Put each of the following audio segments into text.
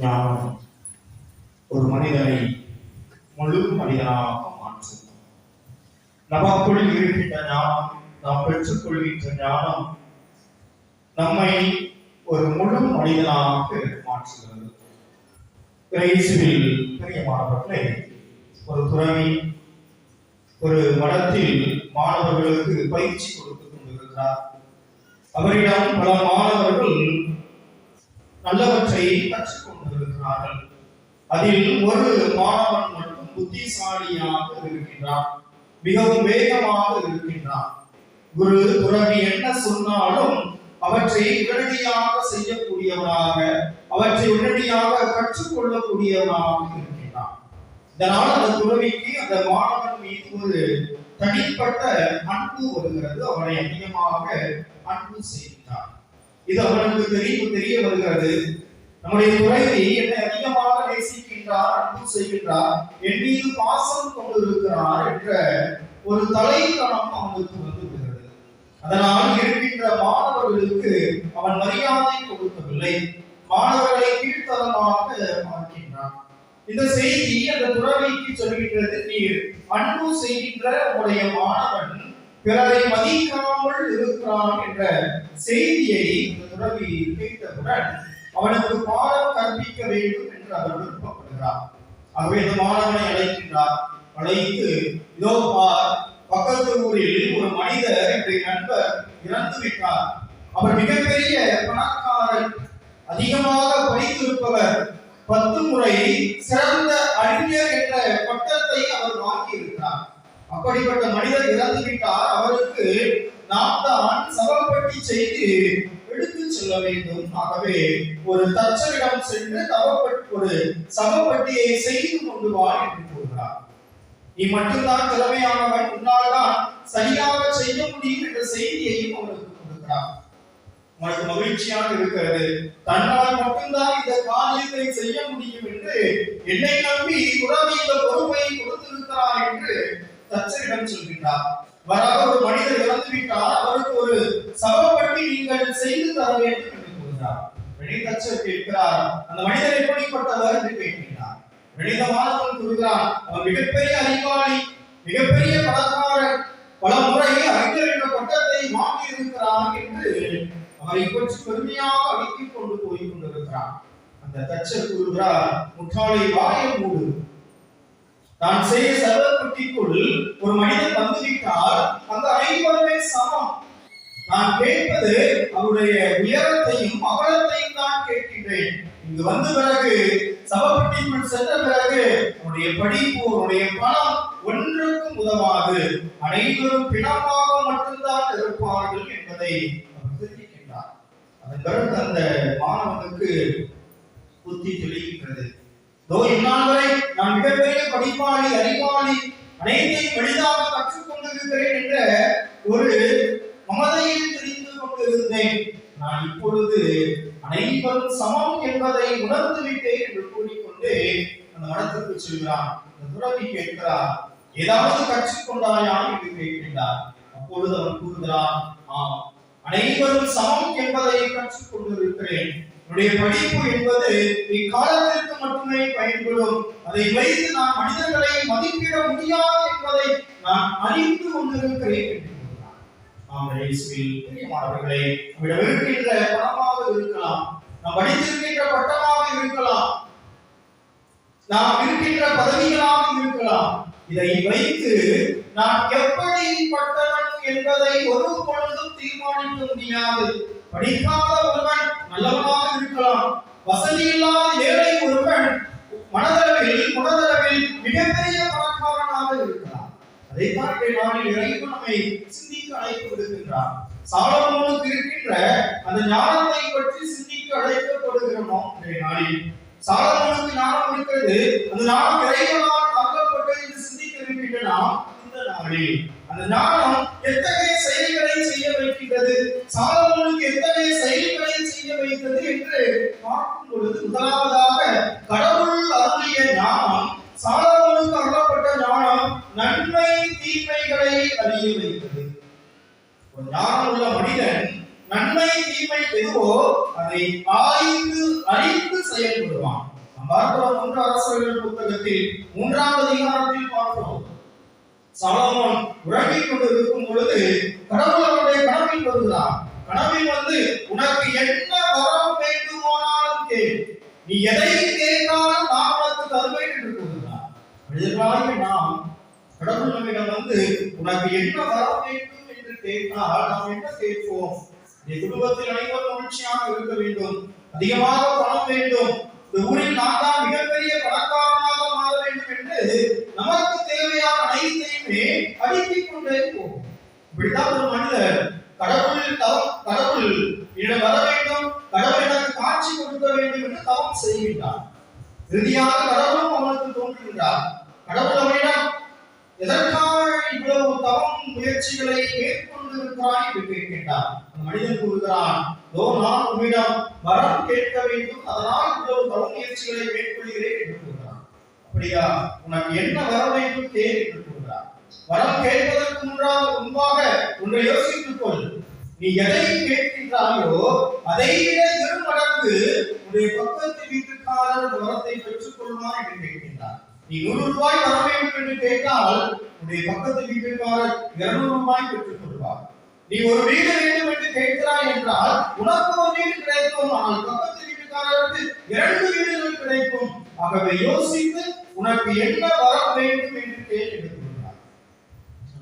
ஞானம் ஒரு மனிதனை முழு மனிதனாக மாற்றும் நமக்குள் இருக்கின்ற ஞானம் நாம் பெற்றுக்கொள்கின்ற ஞானம் நம்மை ஒரு முழு மனிதனாக மாற்றுகிறது. இயேசுவில் பிரியமானவர்களே ஒரு துறவி ஒரு மடத்தில் மாணவர்களுக்கு பயிற்சி கொடுத்துக் கொண்டிருக்கிறார். அவரிடம் பல மாணவர்கள் நல்லவற்றை கற்றுக் கொண்டிருக்கிறார்கள் அதில் ஒரு மாணவன் மட்டும் புத்திசாலியாக இருக்கின்றான். மிகவும் வேகமாக இருக்கின்றான். குரு துறவி என்ன சொன்னாலும் அவற்றை உடனடியாக செய்யக்கூடியவனாக அவற்றை உடனடியாக கற்றுக்கொள்ளக்கூடியவனாக இருக்கின்றான். இதனால் அந்த துறவிக்கு அந்த மாணவன் மீது ஒரு தனிப்பட்ட அன்பு வருகிறது. அவனை அதிகமாக அன்பு செய்தான் இது அவனுக்கு தெரியும் தெரிய வருகிறது. நம்முடைய துறைவி என்னை அதிகமாக நேசிக்கின்றார் அன்பு செய்கின்றார் என் மீது பாசம் கொண்டிருக்கிறார் என்ற ஒரு தலைக்கணம் அவனுக்கு வந்து விடுகிறது அதனால் இருக்கின்ற மாணவர்களுக்கு அவன் மரியாதை கொடுக்கவில்லை. மாணவர்களை கீழ்த்தரமாக பார்க்கின்றான் இந்த செய்தி அந்த துறவிக்கு சொல்கின்றது நீர் அன்பு செய்கின்ற உடைய மாணவன் பிறரை மதிக்காமல் இருக்கிறான் என்ற செய்தியை இந்த துறவி கேட்டவுடன் அவனுக்கு பாடம் கற்பிக்க வேண்டும் என்று அவர் விருப்பப்படுகிறார். ஆகவே இந்த மாணவனை அழைக்கின்றார். அழைத்து இதோ பார் பக்கத்து ஊரில் ஒரு மனிதர் என்னுடைய நண்பர் இறந்து விட்டார். அவர் மிகப்பெரிய பணக்காரர் அதிகமாக படித்திருப்பவர் பத்து முறை சிறந்த அறிஞர் என்ற பட்டத்தை அவர் வாங்கியிருக்கிறார். அப்படிப்பட்ட மனிதர் இறந்து விட்டார். அவருக்கு நாம் தான் சவப்பட்டி செய்து எடுத்து செல்ல வேண்டும். ஆகவே ஒரு தச்சரிடம் சென்று தவப்பட்டு ஒரு சவப்பட்டியை செய்து கொண்டு வா என்று கூறுகிறார். நீ மட்டும்தான் திறமையானவன். உன்னால் தான் சரியாக செய்ய முடியும் என்ற செய்தியையும் அவருக்கு கொடுக்கிறார். உனக்கு மகிழ்ச்சியாக இருக்கிறது. தன்னால் மட்டும்தான் இந்த காரியத்தை செய்ய முடியும் என்று என்னை நம்பி துறவி இந்த பொறுப்பை கொடுத்திருக்கிறார் என்று தச்சரிடம் சொல்கின்றார் வராக ஒரு மனிதர் இறந்து விட்டால் அவருக்கு ஒரு சவப்பட்டி நீங்கள் செய்து தர வேண்டும் என்று கூறுகிறார். வெளி தச்சர் கேட்கிறார். அந்த மனிதர் எப்படிப்பட்டவர் என்று கேட்கிறார். வெளிதமானவன் கூறுகிறார் அவர் மிகப்பெரிய அறிவாளி மிகப்பெரிய பணக்காரர் பல முறை அறிஞர் என்ற பட்டத்தை வாங்கி இருக்கிறார் என்று அவரை பற்றி பெருமையாக அடுக்கிக் கொண்டு போய் கொண்டிருக்கிறார் அந்த தச்சர் கூறுகிறார் முற்றாலை வாயை மூடு நான் செய்ய சர்வப்பட்டிக்குள் ஒரு மனிதன் வந்துவிட்டால் அந்த ஐம்பதுமே சமம். நான் கேட்பது அவருடைய உயரத்தையும் அகலத்தையும் தான் கேட்கின்றேன். இங்கு வந்த பிறகு சபப்பட்டிக்குள் சென்ற பிறகு அவருடைய படிப்பு உன்னுடைய பணம் ஒன்றுக்கும் உதவாது. அனைவரும் பிணமாக மட்டும்தான் இருப்பார்கள் என்பதை அவர் தெரிவிக்கின்றார். அதன் பிறகு அந்த மாணவனுக்கு புத்தி தெளிகின்றது. இந்நாள் வரை நான் மிகப்பெரிய படிப்பாளி அறிவாளி அனைத்தையும் எளிதாக கற்றுக்கொண்டிருக்கிறேன் என்ற ஒரு மமதையில் தெரிந்து கொண்டிருந்தேன். நான் இப்பொழுது அனைவரும் சமம் என்பதை உணர்ந்து விட்டேன் என்று கூறிக்கொண்டு அந்த மடத்திற்கு செல்கிறான். அந்த துறவி கேட்கிறார் ஏதாவது கற்றுக்கொண்டாயா? என்று கேட்கின்றார் அப்பொழுது அவன் கூறுகிறான் ஆம் அனைவரும் சமம் என்பதை கற்றுக் நம்முடைய படிப்பு என்பது இக்காலத்திற்கு மட்டுமே பயன்படும். அதை வைத்து நாம் மனிதர்களை மதிப்பிட முடியாது என்பதை நான் அறிந்து கொண்டிருக்கிறேன் என்று நம்மிடம் இருக்கின்ற பணமாக இருக்கலாம் நாம் படித்திருக்கின்ற பட்டமாக இருக்கலாம் நாம் இருக்கின்ற பதவிகளாக இருக்கலாம். இதை வைத்து நான் எப்படிப்பட்டவன் என்பதை ஒரு பொழுதும் தீர்மானிக்க முடியாது. படிக்காத ஒருவன் நல்லவனாக இருக்கலாம். வசதி இல்லாத ஏழை ஒருவன் மனதளவில் குணதளவில் மிகப்பெரிய பணக்காரனாக இருக்கலாம். அதைத்தான் இன்றைய நாளில் இறைவன் நம்மை சிந்திக்க அழைப்பு விடுக்கின்றார் சாலமோனுக்கு இருக்கின்ற அந்த ஞானத்தை பற்றி சிந்திக்க அழைக்கப்படுகிறோமோ? இன்றைய நாளில் சாலமோனுக்கு ஞானம் இருக்கிறது. அந்த ஞானம் இறைவனால் தங்கப்பட்டது என்று சிந்திக்க இருக்கின்ற நாம் இந்த நாளில் அந்த ஞானம் எத்தகைய செயல்களை செய்ய வைக்கின்றது? சாலமோனுக்கு எத்தகைய செயல்களை செய்ய வைத்தது என்று பார்க்கும் பொழுது முதலாவதாக கடவுள் அருளிய ஞானம் சாலமோனுக்கு அருளப்பட்ட ஞானம் நன்மை தீமைகளை அறிய வைத்தது. ஒரு ஞானம் உள்ள மனிதன் நன்மை தீமை எதுவோ அதை ஆய்ந்து அறிந்து செயல்படுவான். வருவான் நாம் பார்க்கிறோம் மூன்று அரசர்கள் புத்தகத்தில் மூன்றாவது அதிகாரத்தில் பார்க்கிறோம். சாலமோன் உறங்கிக் கொண்டு இருக்கும் பொழுது கடவுள் அவருடைய கனவில் வருகிறார். கனவில் வந்து உனக்கு என்ன வரம் வேண்டுமானாலும் கேள். நீ எதை கேட்டாலும் நான் உனக்கு தருவேன் என்று கூறுகிறார். மனிதர்களாகிய நாம் கடவுள் நம்மிடம் வந்து உனக்கு என்ன வரம் வேண்டும் என்று கேட்டால் நாம் என்ன கேட்போம்? என் குடும்பத்தில் அனைவரும் மகிழ்ச்சியாக இருக்க வேண்டும். அதிகமாக பணம் வேண்டும். இந்த ஊரில் நான் தான் மிகப்பெரிய பணக்காரனாக மாற வேண்டும் என்று நமக்கு தேவையான அனைத்தையும் அடுக்கிக் கொண்டே போகும் இப்படித்தான் ஒரு மனிதர் கடவுள் தவம் கடவுள் என்னிடம் வர வேண்டும். கடவுள் எனக்கு காட்சி கொடுக்க வேண்டும் என்று தவம் செய்கின்றார். இறுதியாக கடவுளும் அவனுக்கு தோன்றுகின்றார். கடவுள் அவனிடம் எதற்காக இவ்வளவு தவம் முயற்சிகளை மேற்கொண்டிருக்கிறான் என்று கேட்கின்றார். மனிதன் கூறுகிறான் தோ நான் உம்மிடம் வரம் கேட்க வேண்டும். அதனால் இவ்வளவு தவ முயற்சிகளை மேற்கொள்கிறேன் என்று கூறுகிறான். அப்படியா? உனக்கு என்ன வர வேண்டும்? கேள் என்று வரம் கேட்பதற்கு முன்பாக முன்பாக ஒன்றை யோசித்துக் கொள். நீ எதை கேட்கின்றாயோ அதை விட இரு மடங்கு உன்னுடைய பக்கத்து வீட்டுக்காரர் வரத்தை பெற்றுக் கொள்வார் என்று கேட்கின்றார். நீ நூறு ரூபாய் வர வேண்டும் என்று கேட்டால் உன்னுடைய பக்கத்து வீட்டுக்காரர் இருநூறு ரூபாய் பெற்றுக் கொள்வார் நீ ஒரு வீடு வேண்டும் என்று கேட்கிறாய் என்றால் உனக்கு ஒரு வீடு கிடைக்கும் ஆனால் பக்கத்து வீட்டுக்காரருக்கு இரண்டு வீடுகள் கிடைக்கும். ஆகவே யோசித்து உனக்கு என்ன வர வேண்டும் என்று கேட்டு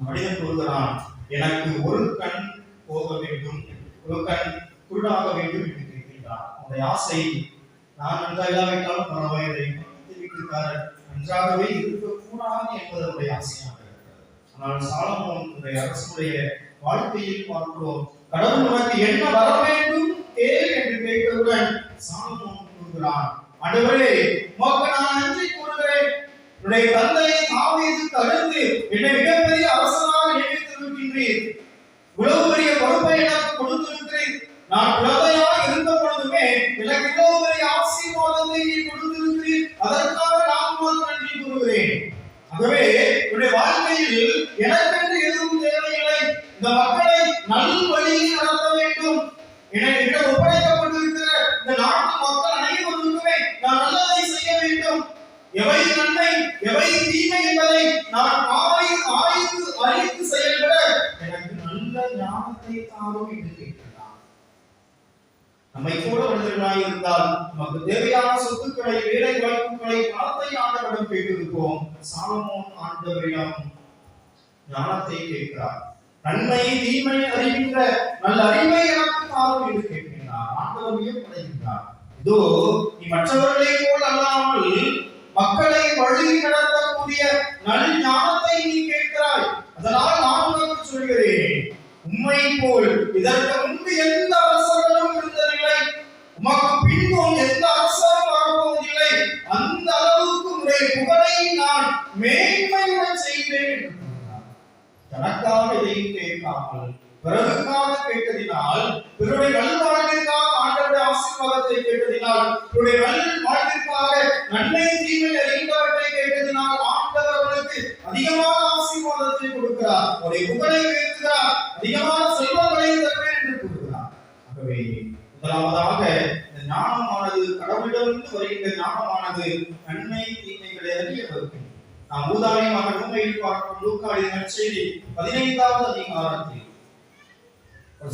மனிதன் கூறுகிறான் எனக்கு ஒரு கண் போக வேண்டும் ஒரு கண் குருடாக வேண்டும் என்று கேட்கின்றான் அவனுடைய ஆசை நான் நன்றாக இல்லாவிட்டாலும் பரவாயில்லை. வீட்டுக்காரர் நன்றாகவே இருக்கக்கூடாது என்பது அவருடைய ஆசையாக இருக்கிறது. ஆனால் சாலமோன் அரசுடைய வாழ்க்கையில் பார்க்கிறோம் கடவுள் உனக்கு என்ன வர வேண்டும் கேள் என்று கேட்டவுடன் சாலமோன் கூறுகிறான் அடுவரே உமக்கு நான் நன்றி கூறுகிறேன். உன்னுடைய தந்தை தாவீது தடுத்து என்னை மிகப்பெரிய அரசனாக நியமித்திருக்கின்றீர். இவ்வளவு பெரிய பொறுப்பை எனக்கு கொடுத்திருக்கிறீர். நான் குழந்தையாக இருந்த பொழுதுமே எனக்கு இவ்வளவு பெரிய ஆசீர்வாதத்தை நீ கொடுத்திருக்கிறீர். அதற்காக நான் உமக்கு நன்றி கூறுகிறேன். ஆகவே உன்னுடைய வாழ்க்கையில் எனக்கு இருந்தால் நமக்கு தேவையான சொத்துக்களை வேலை வாய்ப்புகளை பணத்தை ஆண்டவரிடம் கேட்டிருப்போம். சாலமோன் ஆண்டவரிடம் ஞானத்தை கேட்கிறார். நன்மை தீமை அறிகின்ற நல்ல அறிவை எனக்கு தாரும் என்று கேட்கின்றார். ஆண்டவர் இதோ நீ மற்றவர்களை கடவுளிடமிருந்து வருகின்ற ஞானமானது நன்மை தீமைகளை அறிய வைக்கும் நாம் ஊதாரியமாக உண்மையில் பார்க்கும் லூக்காடி நற்செய்தி பதினைந்தாவது அதிகாரத்தில்.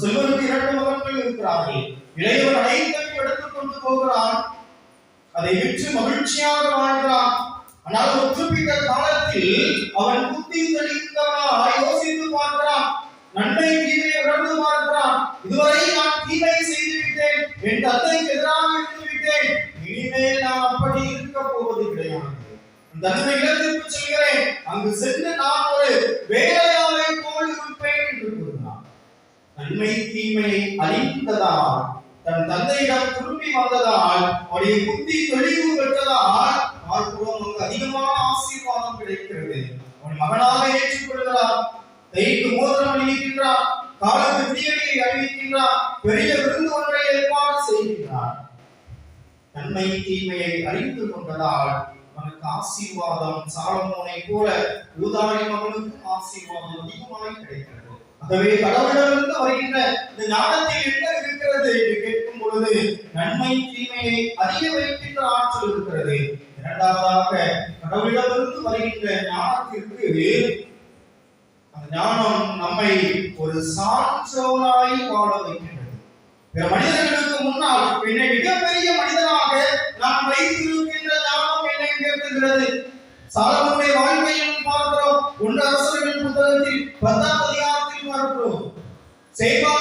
செல்வனுக்கு இரண்டு மகன்கள் இருக்கிறார்கள். இளையவர் அனைத்தையும் எடுத்துக் கொண்டு போகிறான் அதை விற்று மகிழ்ச்சியாக வாழ்கிறான் ஆனால் ஒரு குறிப்பிட்ட காலத்தில் அவன் புத்தி தெளிந்தவனா யோசித்து பார்க்கிறான். நன்மை தீமையை உணர்ந்து பார்க்கிறான். இதுவரை நான் தீமை செய்து விட்டேன் என் தந்தை இனிமேல் நான் அப்படி இருக்க போவது கிடையாது தன்னை இல்லத்திற்கு செல்கிறேன். அங்கு சென்று நான் ஒரு வேலையாளை போல் இருப்பேன் என்று கூறினார். நன்மை தீமையை அறிந்ததால் தன் தந்தையிடம் திரும்பி வந்ததால் அவருடைய புத்தி தெளிவு பெற்றதால் பார்க்கிறோம் அங்கு அதிகமான ஆசீர்வாதம் கிடைக்கிறது. அவன் மகனாக ஏற்றுக்கொள்கிறார். தைக்கு மோதிரம் அணிவிக்கின்றார். காலத்து தீயடியை அறிவிக்கின்றார் பெரிய விருந்து ஒன்றை ஏற்பாடு செய்கின்றார். நன்மை தீமையை அறிந்து கொண்டதால் நமக்கு ஆசீர்வாதம் சாலமோனை போல ஊதாரி மகளுக்கு ஆசீர்வாதம் அதிகமாக கிடைக்கிறது. ஆகவே கடவுளிடமிருந்து வருகின்ற இந்த ஞானத்தில் என்ன இருக்கிறது என்று கேட்கும் பொழுது நன்மை தீமையை அறிய வைக்கின்ற ஆற்றல் இருக்கிறது. இரண்டாவதாக கடவுளிடமிருந்து வருகின்ற ஞானத்திற்கு அந்த ஞானம் நம்மை ஒரு சான்றோராய் வாழ வைக்கின்றது. பிற மனிதர்களுக்கு முன்னால் என்னை மிகப்பெரிய மனிதனாக நான் வைத்திருக்கின்ற ஞானம் என்னை உயர்த்துகிறது சாலமனுடைய வாழ்க்கையும் பார்க்கிறோம். ஒன்று அரசர்கள் புத்தகத்தில் பத்தாம் அதிகாரத்தில் பார்க்கிறோம். சேவா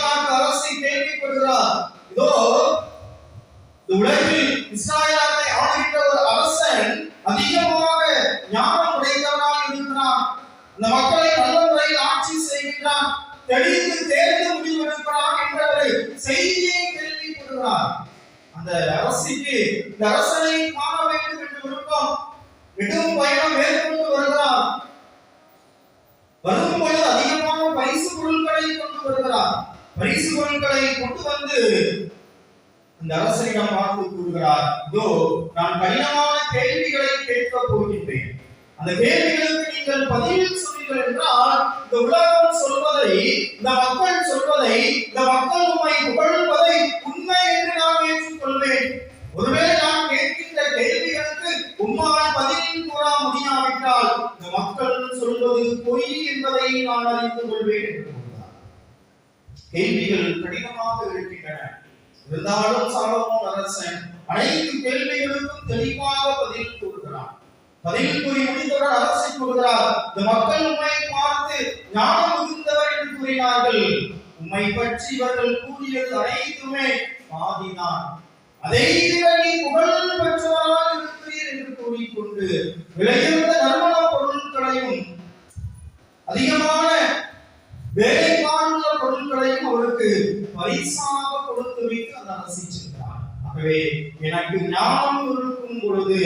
அந்த அரசிக்கு இந்த அரசனை காண வேண்டும் என்று விருப்பம் மிகவும் பயணம் மேற்கொண்டு வருகிறார். வரும் பொழுது அதிகமான பரிசு பொருட்களை கொண்டு வருகிறார். பரிசு பொருட்களை கொண்டு வந்து அந்த அரசனிடம் பார்த்து கூறுகிறார் இதோ நான் கடினமான கேள்விகளை கேட்கப் போகின்றேன். அந்த கேள்விகளுக்கு நீங்கள் பதில் சொன்னீர்கள் என்றால் இந்த உலகம் சொல்வதை இந்த மக்கள் சொல்வதை இந்த மக்கள் உண்மை புகழ்வதை உண்மை என்று நான் ஏற்றுக்கொள்வேன். ஒருவேளை நான் கேட்கின்ற கேள்விகளுக்கு உம்மால் பதில் கூற முடியாவிட்டால் இந்த மக்கள் சொல்வது பொய் என்பதை நான் அறிந்து கொள்வேன் என்று கேள்விகள் கடினமாக இருக்கின்றன. இருந்தாலும் சாலமோன் அரசன் அனைத்து கேள்விகளுக்கும் தெளிவாக பதில் கூறுகிறான். பதில் கூறி முடிந்தவர் அரசை கூறுகிறார் இந்த மக்கள் உண்மை பார்த்து ஞானம் மிகுந்தவர் என்று கூறினார்கள். உம்மை பற்றி இவர்கள் கூறியது அனைத்துமே பாதிதான். அதை விட நீ புகழ் பெற்றவராக இருக்கிறீர் என்று கூறிக்கொண்டு விலையுறந்த நறுமண பொருட்களையும் அதிகமான வேலைப்பாடுள்ள பொருட்களையும் அவருக்கு பரிசாக ஆகவே எனக்கு ஞானம் இருக்கும் பொழுது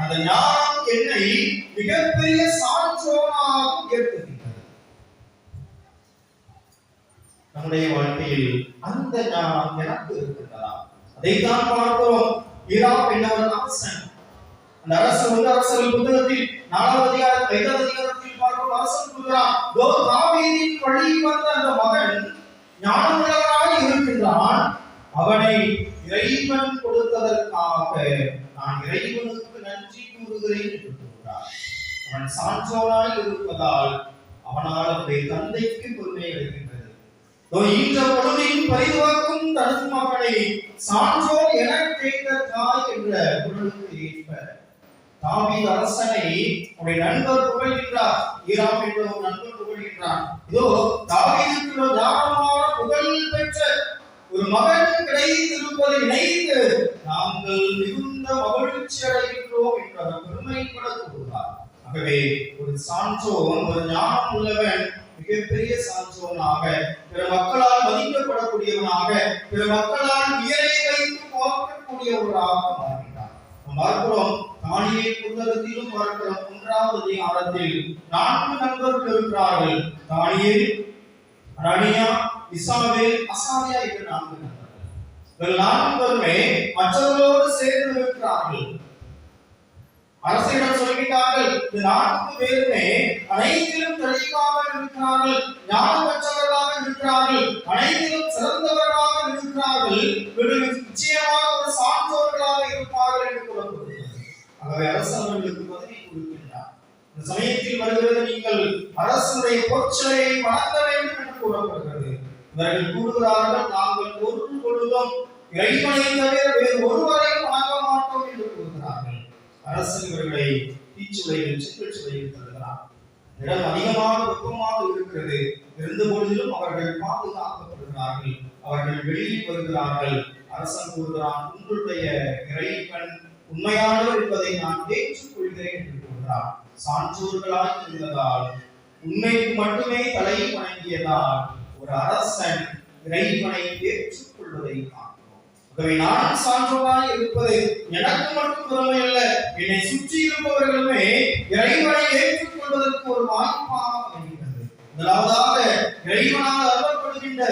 அந்த ஞானம் என்னை மிகப்பெரிய சான்றோனாக உயர்த்துகின்றது. நம்முடைய வாழ்க்கையில் அந்த ஞானம் எனக்கு இருக்கின்றதா அதைத்தான் பார்த்தோம். ஈராக் என்பவர் அரசன். அந்த அரசு வந்து அரசர்கள் புத்தகத்தில் நாலாவது அதிகாரம் ஐந்தாவது அதிகாரத்தில் பார்க்கும் அரசன் கூறுகிறான் தோ தாவீதின் வழி வந்த அந்த மகன் ஞானமுள்ளவராய் இருக்கின்றான். அவனை இறைவன் கொடுத்ததற்காக நான் இறைவனுக்கு நன்றி கூறுகிறேன் என்று கூறுகிறார். அவன் சான்றோனாய் இருப்பதால் அவனால் அவருடைய தந்தைக்கு பெருமை கிடைக்கின்றது இதோ ஈன்ற பொழுதில் பரிதுவாக்கும் தனது மகனை சான்றோர் என கேட்ட தாய் என்ற குரலுக்கு ஏற்ப தாவீது அரசனை உடைய நண்பர் புகழ்கின்றார். ஈராம் என்ற ஒரு நண்பர் புகழ்கின்றான். இதோ தாவீதுக்கு ஒரு ஞானமான புகழ் பெற்ற ஒரு மகன் கிடைத்திருப்பதை நினைத்து நாங்கள் மிகுந்த மகிழ்ச்சி அடைகின்றோம் என்ற அவர் பெருமைப்பட கூறுகிறார் ஆகவே ஒரு சான்றோன் ஒரு ஞானம் உள்ளவன் மிகப்பெரிய சான்றோனாக பிற மக்களால் மதிக்கப்படக்கூடியவனாக பிற மக்கள் உயரை வைத்து பார்க்கக்கூடியவராக மாறுகிறார் நாம் பார்க்கிறோம் தானியல் புத்தகத்திலும் பார்க்கிறோம் மூன்றாவது அதிகாரத்தில் நான்கு நண்பர்கள் இருக்கிறார்கள் தானியேல் அனனியா இசாபேல் அசாரியா என்று நான்கு நண்பர்கள் இவர்கள் நான்குமே மற்றவர்களோடு சேர்ந்து இருக்கிறார்கள் அரசிடம் சொல்கிறார்கள் இந்த நான்கு பேருமே அனைத்திலும் தெளிவாக இருக்கிறார்கள் ஞானமற்றவர்களாக இருக்கிறார்கள் அனைத்திலும் சிறந்தவர்களாக இருக்கிறார்கள் இவர்கள் நிச்சயமாக ஒரு சான்றோர்களாக இருப்பார்கள் என்று கூறப்படுகிறது. ஆகவே அரசு அவர்களுக்கு பதவி கொடுக்கின்றார். இந்த சமயத்தில் வருகிறது நீங்கள் அரசுடைய பொற்சலையை வணங்க வேண்டும் என்று கூறப்படுகிறது. இவர்கள் கூறுகிறார்கள் நாங்கள் இறைவனை தவிர வேறு ஒருவரையும் வணங்க மாட்டோம் என்று கூறுகிறார்கள். அரசு இவர்களை தீச்சுளையில் சிக்கல் சுளையில் தருகிறார் இடம் அதிகமாக வெப்பமாக இருக்கிறது. இருந்த பொழுதிலும் அவர்கள் பாதுகாக்கப்படுகிறார்கள். அவர்கள் வெளியில் வருகிறார்கள். அரசன் கூறுகிறான் உங்களுடைய இறைவன் உண்மையானவர் என்பதை நான் ஏற்றுக்கொள்கிறேன் என்று கூறுகிறார் சான்றோர்களாக இருந்ததால் உண்மைக்கு மட்டுமே தலை வணங்கியதால் ஒரு அரசன் இறைவனை கொள்வதை காண்கிறோம் ஆகவே நான் சான்றோராய் இருப்பது எனக்கு மட்டும் திறமை அல்ல என்னை சுற்றி இருப்பவர்களுமே இறைவனை ஏற்றுக்கொள்வதற்கு ஒரு வாய்ப்பாக வருகின்றது முதலாவதாக இறைவனால் அருளப்படுகின்ற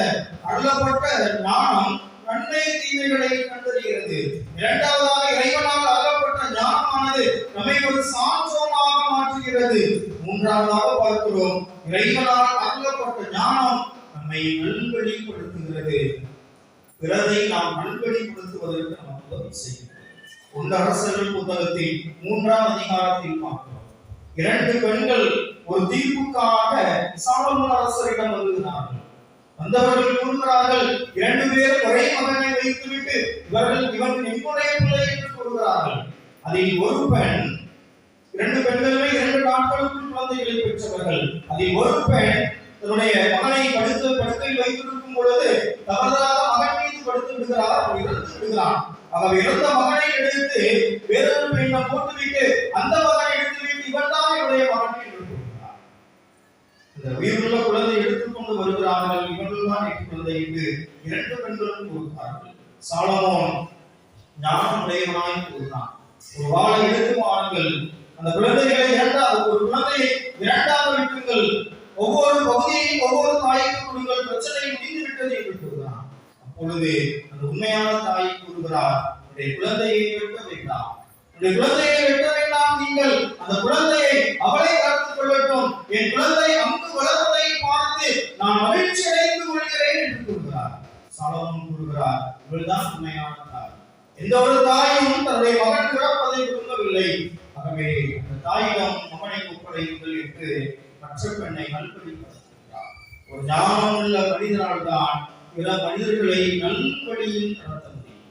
அருளப்பட்ட ஞானம் நன்மை தீமைகளை கண்டறிகிறது. இரண்டாவதாக இறைவனால் அருளப்பட்ட ஞானமானது நம்மை ஒரு சான்றோமாக மாற்றுகிறது. மூன்றாவதாக பார்க்கிறோம் இறைவனால் அருளப்பட்ட ஞானம் நம்மை நல்வழிப்படுத்துகிறது. பிறரை நாம் நல்வழிப்படுத்துவதற்கு நாம் உதவி செய்யும் ஒன்று அரசர்கள் புத்தகத்தில் மூன்றாம் அதிகாரத்தில் பார்க்கிறோம். இரண்டு பெண்கள் ஒரு தீர்ப்புக்காக சாலமன் அரசரிடம் வருகிறார்கள் வந்தவர்கள் கூறுகிறார்கள் இரண்டு பேர் ஒரே மகனை வைத்துவிட்டு இவர்கள் இவன் என்னுடைய பிள்ளை என்று கூறுகிறார்கள். அதில் ஒரு பெண் இரண்டு பெண்களுமே இரண்டு நாட்களுக்கு குழந்தைகளை பெற்றவர்கள். அதில் ஒரு பெண் தன்னுடைய மகனை படுத்து படுக்கையில் வைத்திருக்கும் பொழுது தவறாக மகன் கொடுத்து விடுகிறார்? அவர் இறந்து விடுகிறான் அவர் இறந்த மகனை எடுத்து வேறொரு பெண்ணை போட்டுவிட்டு அந்த மகனை எடுத்து வைத்து இவன் தான் என்னுடைய மகன் என்று கூறுகிறார் இந்த உயிருள்ள குழந்தை எடுத்துக்கொண்டு வருகிறார்கள். இவர்கள் தான் என் குழந்தை என்று இரண்டு பெண்களும் கூறுகிறார்கள். சாலமோன் ஞானம் உடையவனாய் கூறுகிறான். ஒரு வாழை எடுத்து வாருங்கள். அந்த குழந்தைகளை இரண்டாவது ஒரு குழந்தையை இரண்டாவது விட்டுங்கள். ஒவ்வொரு பகுதியையும் ஒவ்வொரு தாய்க்கு கொடுங்கள். பிரச்சனை முடிந்து விட்டது என்று பொழுது அந்த உண்மையான தாய் கூறுகிறார் உடைய குழந்தையை வெட்ட வேண்டாம். உடைய குழந்தையை வெட்ட வேண்டாம் நீங்கள். அந்த குழந்தையை அவளை கருத்துக் கொள்ளட்டும். என் குழந்தை அங்கு வளர்வதை பார்த்து நான் மகிழ்ச்சி அடைந்து கொள்கிறேன் என்று கூறுகிறார். சாலமும் கூறுகிறார் இவள்தான் உண்மையான தாய். எந்த ஒரு தாயும் தன்னுடைய மகன் பிறப்பதை விரும்பவில்லை ஆகவே அந்த தாயிடம் மகனை ஒப்படையுங்கள் என்று மற்ற பெண்ணை நல்வழிப்படுத்துகிறார் ஒரு ஞானம் உள்ள மனிதனால் தான் பிற மனிதர்களை நல்வழியில் நடத்த முடியும்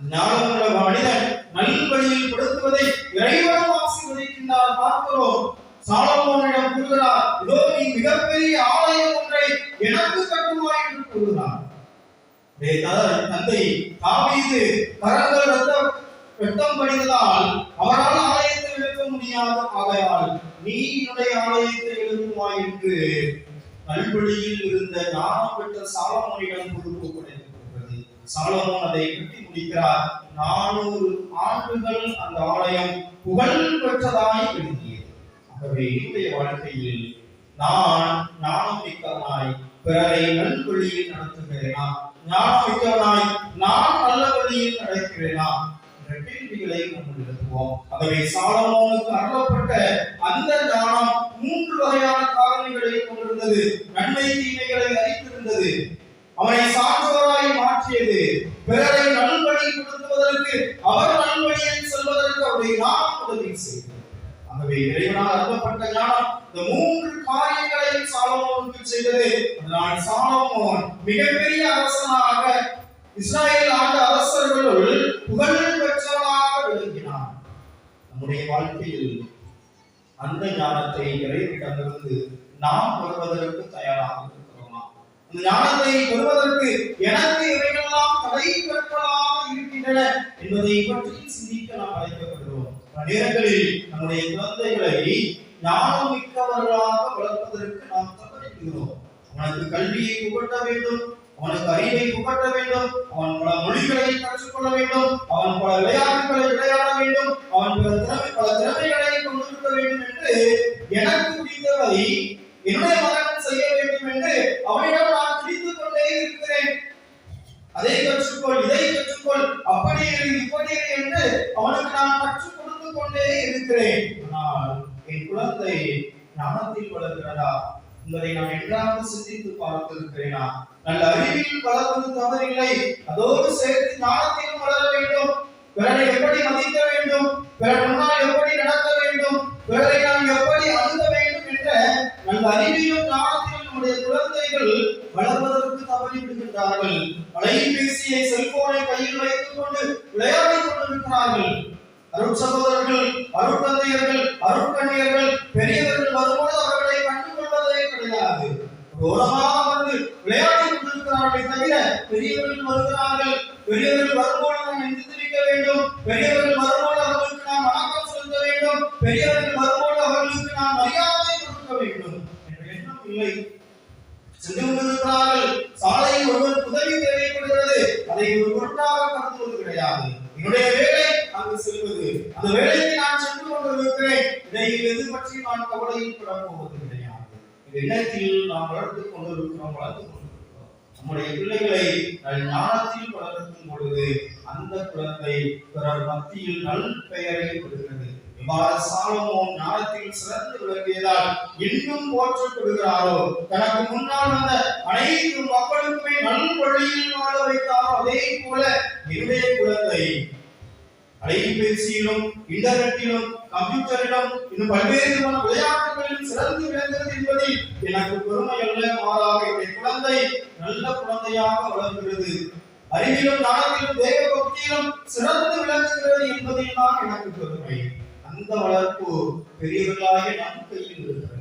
ஞானமுள்ள மனிதன் நல்வழியில் படுத்துவதை இறைவனும் ஆசீர்வதிக்கின்றார் பார்க்கிறோம். சாலமோனிடம் கூறுகிறார் இதோ நீ மிகப்பெரிய ஆலயம் ஒன்றை எனக்கு கட்டுமா என்று கூறுகிறார். தந்தை தாவீது பரந்த ரத்தம் வெட்டம் படிந்ததால் அவரால் ஆலயத்தை எழுப்ப முடியாத ஆகையால் நீ என்னுடைய ஆலயத்தை எழுப்புவாய் என்று நல்வழியில் இருந்த ஞானம் பெற்ற சாலமோனிடம் பொறுப்பு சாலமோன் அதை கட்டி முடிக்கிறார். நானூறு ஆண்டுகள் அந்த ஆலயம் புகழ் பெற்றதாய் விளங்கியது. ஆகவே என்னுடைய வாழ்க்கையில் நான் ஞானம் மிக்கவனாய் பிறரை நல்வழியில் நடத்துகிறேனா? ஞானம் மிக்கவனாய் நான் நல்ல வழியில் நடக்கிறேனா? என்ற கேள்விகளை நம்ம எழுப்புவோம். ஆகவே சாலமோனுக்கு அருளப்பட்ட அந்த ஞானம் மூன்று வகையான காரணிகளை கொண்டிருந்தது. நன்மை தீமைகளை அறிந்திருந்தது. அவனை சான்றோராய் மாற்றியது. பிறரை நல்வழிப்படுத்துவதற்கு அவர் நல்வழியில் செல்வதற்கு அவருடைய நாம் உதவி செய்தார் ஆகவே இறைவனால் அருளப்பட்ட ஞானம் இந்த மூன்று காரியங்களையும் சாலமோனுக்கு செய்தது. அதனால் சாலமோன் மிகப்பெரிய அரசனாக இஸ்ராயல் ஆண்ட அரசர்களுள் புகழ் பெற்றவனாக விளங்கினான். நம்முடைய வாழ்க்கையில் அந்த ஞானத்தை இறைவனிடமிருந்து நாம் வருவதற்கு தயாராக அந்த ஞானத்தை பெறுவதற்கு எனக்கு இவைகளெல்லாம் தடைப்பட்டதாக இருக்கின்றன என்பதை பற்றி சிந்திக்க நாம் அழைக்கப்படுகிறோம். நேரங்களில் நம்முடைய குழந்தைகளை ஞானம் மிக்கவர்களாக வளர்ப்பதற்கு நாம் தவறிக்கிறோம் அவனுக்கு கல்வியை புகட்ட வேண்டும் அவனுக்கு அறிவை புகட்ட வேண்டும் அவன் பல மொழிகளை கற்றுக்கொள்ள வேண்டும் அவன் பல விளையாட்டுகளை விளையாட வேண்டும் அவன் பல திறமை பல திறமைகளை கொண்டிருக்க வேண்டும் என்று எனக்கு முடிந்தவரை பார்த்திருக்கிறேனா நல்ல அறிவில் வளர்வது தவறில்லை. அதோடு சேர்த்து ஞானத்திலும் வளர வேண்டும். பிறரை எப்படி மதிக்க வேண்டும்? பிறர் முன்னால் எப்படி நடக்க வேண்டும்? பிறரை நாம் எப்படி அணுக வேண்டும் என்ற நல்ல அறிவிலும் ஞானத்திலும் நம்முடைய குழந்தைகள் வளர்வதற்கு தவறி விடுகின்றார்கள் அலைபேசியை செல்போனை கையில் வைத்துக் கொண்டு விளையாடிக் கொண்டிருக்கிறார்கள். அருட்சகோதரர்கள் அருட்தந்தையர்கள் அருட்கண்ணியர்கள் பெரியவர்கள் வரும்போது அவர்களை கண்டுகொள்வதே கிடையாது. ஓரமாக வந்து விளையாடிக் கொண்டிருக்கிறார்களே தவிர பெரியவர்கள் வருகிறார்கள். பெரியவர்கள் வரும்போது நாம் எந்திரிக்க வேண்டும். பெரியவர்கள் வரும்போது அவர்களுக்கு நாம் வணக்கம் செலுத்த வேண்டும். பெரியவர்கள் வரும்போது அவர்களுக்கு நாம் மரியாதை கொடுக்க வேண்டும். என்ற எண்ணம் இல்லை. சென்று கொண்டிருக்கிறார்கள். சாலையில் ஒருவர் உதவி தேவைப்படுகிறது. அதை ஒரு பொருட்டாக கருதுவது கிடையாது. என்னுடைய வேலை அங்கு செல்வது. அந்த வேலைக்கு நான் சென்று கொண்டிருக்கிறேன். இடையில் எது பற்றி நான் கவலையில் பட போவது எண்ணத்தில் நாம் வளர்த்துக் கொண்டிருக்கிறோம் வளர்த்துக் கொண்டிருக்கிறோம். நம்முடைய பிள்ளைகளை ஞானத்தில் வளர்க்கும் பொழுது அந்த குழந்தை பிறர் மத்தியில் நல் பெயரை கொடுக்கிறது. இவ்வாறு சாலமோன் ஞானத்தில் சிறந்து விளங்கியதால் இன்னும் போற்றப்படுகிறாரோ? தனக்கு முன்னால் வந்த அனைத்து மக்களுக்குமே நல் வழியில் வாழ வைத்தாரோ? அதே போல என்னுடைய குழந்தை அலைபேசியிலும் இன்டர்நெட்டிலும் கம்ப்யூட்டரிடம் இன்னும் பல்வேறு விதமான விளையாட்டுகளில் சிறந்து விளங்குகிறது என்பதில் எனக்கு பெருமை அல்ல மாறாக என்னுடைய குழந்தை நல்ல குழந்தையாக வளர்கிறது அறிவிலும் ஞானத்திலும் தேவ பக்தியிலும் சிறந்து விளங்குகிறது என்பதில் தான் எனக்கு பெருமை. அந்த வளர்ப்பு பெரியவர்களாகிய நம் கையில் இருக்கிறது.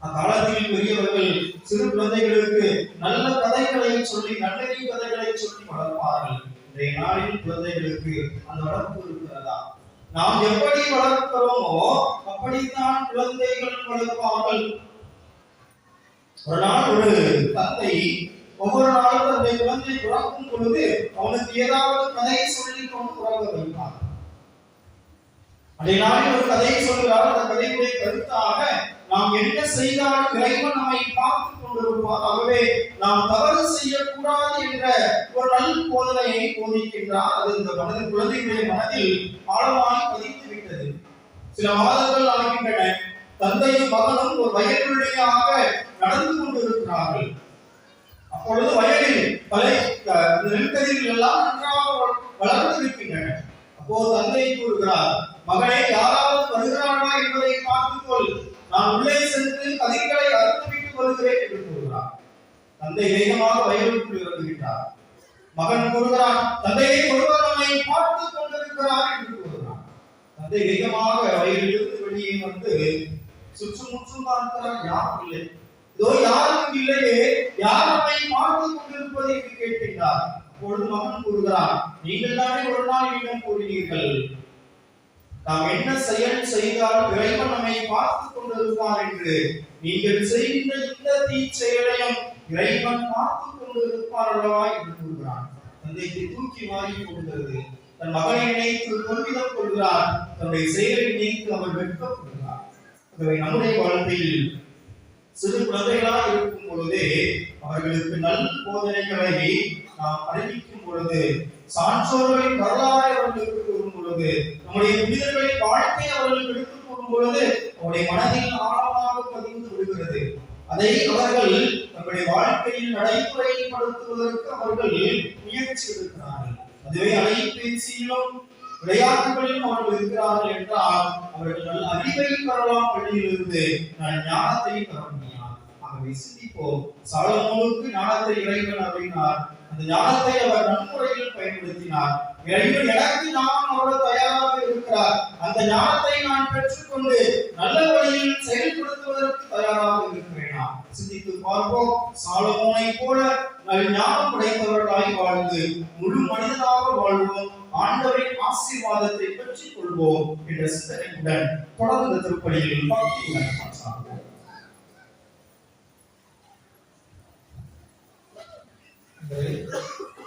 அக்காலத்தில் பெரியவர்கள் சிறு குழந்தைகளுக்கு நல்ல கதைகளை சொல்லி நல்லறி கதைகளை சொல்லி வளர்ப்பார்கள். இன்றைய நாளில் குழந்தைகளுக்கு அந்த வளர்ப்பு இருக்கிறதா? நாம் எப்படி வளர்க்கிறோமோ அப்படித்தான் குழந்தைகள் வளர்ப்பார்கள். ஒரு நாள் ஒரு தந்தை ஒவ்வொரு நாளும் தன்னுடைய குழந்தை உறக்கும் பொழுது அவனுக்கு ஏதாவது கதை சொல்லி கொண்டு பிறக்க வைப்பார். அதே நாளில் ஒரு கதையை சொல்கிறார் அந்த கதையுடைய கருத்தாக நாம் என்ன செய்தாலும் இறைவன் நம்மை பார்த்து கொண்டிருப்பார் ஆகவே நாம் தவறு செய்யக்கூடாது என்ற ஒரு நல் போதனையை போதிக்கின்றார். அது இந்த மனது குழந்தைகளுடைய மனதில் ஆழமாய் பதித்து விட்டது சில மாதங்கள் ஆகின்றன. தந்தையும் மகனும் ஒரு வயலுள்ளையாக நடந்து கொண்டிருக்கிறார்கள். அப்பொழுது வயலில் பழைய க- நெற்கதிர்கள் எல்லாம் நன்றாக வளர்ந்திருக்கின்றன அப்போது தந்தை கூறுகிறார் மகனே யாராவது வருகிறார்களா என்பதை பார்த்துக்கொள். நான் உள்ளே சென்று கதிர்களை கொள்கிறேன் என்று கூறுகிறார். தந்தை வேகமாக வயலுக்குள் இறந்துவிட்டார். மகன் கூறுகிறார் தந்தையை ஒருவர் நம்மை பார்த்துக் கொண்டிருக்கிறார் என்று கூறுகிறார். தந்தை வேகமாக வயலிலிருந்து வெளியே வந்து சுற்றுமுற்றும் பார்க்கிறார். யாரும் இல்லை. இதோ யாரும் இல்லையே. யார் நம்மை பார்த்து கொண்டிருப்பது என்று கேட்கின்றார். அப்பொழுது மகன் கூறுகிறார் நீங்கள் தானே ஒரு நாள் என்னிடம் கூறினீர்கள்? நாம் என்ன செயல் செய்தாலும் இறைவன் நம்மை பார்த்துக் கொண்டிருப்பார் என்று. நீங்கள் செய்கின்ற இந்த தீச்செயலையும் இறைவன் பார்த்துக் கொண்டு இருப்பார்களா என்று கூறுகிறான். தந்தைக்கு தூக்கி வாரி கொடுக்கிறது தன் மகனை நினைத்து கொள்விதம் கொள்கிறார் தன்னுடைய செயலை நினைத்து அவர் வெட்கப்படுகிறார் ஆகவே நம்முடைய வாழ்க்கையில் சிறு குழந்தைகளாக இருக்கும் பொழுதே அவர்களுக்கு நல் போதனைகளை நாம் அறிவிக்கும் பொழுது சான்றோர்களின் வரலாறு அவர்களுக்கு கூறும் பொழுது நம்முடைய புனிதர்களின் வாழ்க்கை அவர்களுக்கு எடுத்துக் கூறும் பொழுது அவருடைய மனதில் ஆழமாக அதை அவர்கள் தங்களுடைய வாழ்க்கையில் நடைமுறைப்படுத்துவதற்கு அவர்கள் முயற்சி எடுக்கிறார்கள் அதுவே அலைபேசியிலும் விளையாட்டுகளிலும் அவர்கள் இருக்கிறார்கள் என்றால் அவர்கள் நல்ல அறிவை பெறலாம் பள்ளியிலிருந்து நான் ஞானத்தை பெற முடியும் ஆகவே சிந்திப்போம் சாலமோனுக்கு ஞானத்தை இறைவன் அருளினார். அந்த ஞானத்தை அவர் நன்முறையில் பயன்படுத்தினார். இறைவன் எனக்கு நான் அவர் தயாராக இருக்கிறார். அந்த ஞானத்தை நான் பெற்றுக்கொண்டு நல்ல வழியில் செயல்படுத்துவதற்கு தயாராக இருக்கிறார் சிந்தித்து பார்ப்போம் சாலமோனை போல நல்ல ஞானம் படைத்தவர்களாய் வாழ்ந்து முழு மனிதனாக வாழ்வோம் ஆண்டவரின் ஆசீர்வாதத்தை பெற்றுக் கொள்வோம் என்ற சிந்தனையுடன் தொடர்ந்த திருப்பணியில் பக்தியுடன் சார்வோம்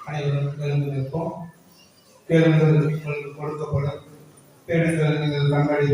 அனைவரும் தெரிந்து நிற்போம் தேர்வுகள் கொடுக்கப்படும் தேடுங்கள் நீங்கள் கண்ணாடி